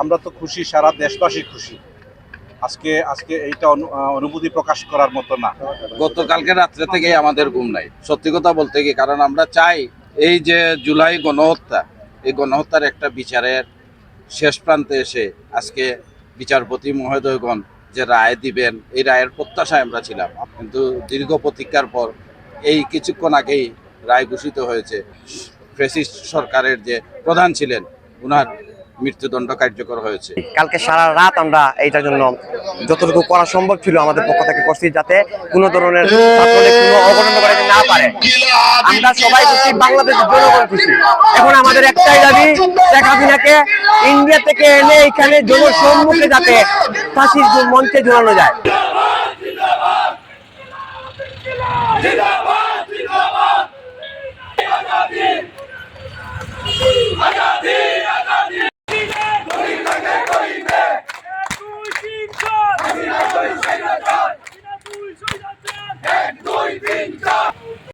আমরা তো খুশি, সারা দেশবাসী খুশি। আজকে আজকে এইটা অনুভূতি প্রকাশ করার মতো না। গতকালকে রাত্রে থেকে আমাদের ঘুম নাই। সত্যি কথা বলতে গিয়ে কারণ আমরা চাই এই যে জুলাই গণহত্যা, এই গণহত্যার একটা বিচারের শেষ প্রান্তে এসে আজকে বিচারপতি মহোদয়গণ যে রায় দিবেন, এই রায়ের প্রত্যাশায় আমরা ছিলাম। কিন্তু দীর্ঘ প্রতীক্ষার পর এই কিছুক্ষণ আগেই রায় ঘোষিত হয়েছে। ফেসিস্ট সরকারের যে প্রধান ছিলেন, উনার মৃত্যুদণ্ড কার্যকর হয়েছে। কালকে সারা রাত আমরা এইটার জন্য যতটুকু করা সম্ভব ছিল আমাদের পক্ষ থেকে করছি যাতে কোনো ধরনের কোনো পারে। আমরা সবাই খুশি বাংলাদেশের করে খুশি। এখন আমাদের একটাই দাবি, শেখ হাসিনাকে ইন্ডিয়া থেকে এনে এখানে জনসম্মুখে যাতে ফাঁসির মঞ্চে ঝোলানো যায়।